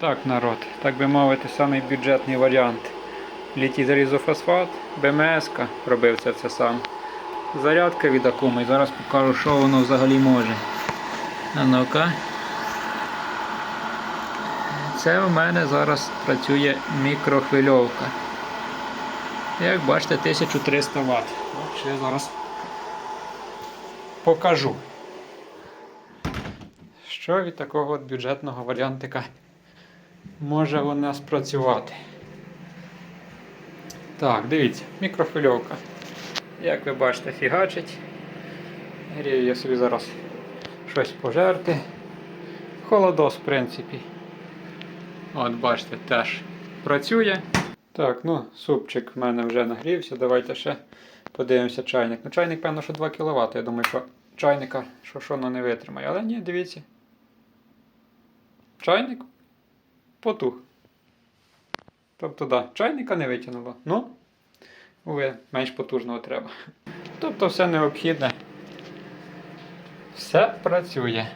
Так, народ, так би мовити, самий бюджетний варіант. Літій залізофосфат, БМС робив це все сам. Зарядка від Акуми. Зараз покажу, що воно взагалі може. А ну-ка. Це у мене зараз працює мікрохвильовка. Як бачите, 1300 Вт. От ще зараз покажу. Що від такого от бюджетного варіантика може у нас працювати? Так, дивіться, мікрохвильовка. Як ви бачите, фігачить. Грію я собі зараз щось пожерти. Холодос, в принципі. От, бачите, теж працює. Так, ну, супчик в мене вже нагрівся. Давайте ще подивимося чайник. Ну, чайник, певно, що 2 кВт. Я думаю, що чайника що що не витримає. Але ні, дивіться. Чайник потух. Тобто, да, чайника не витягнуло. Ну, уве, менш потужного треба. Тобто все необхідне. Все працює.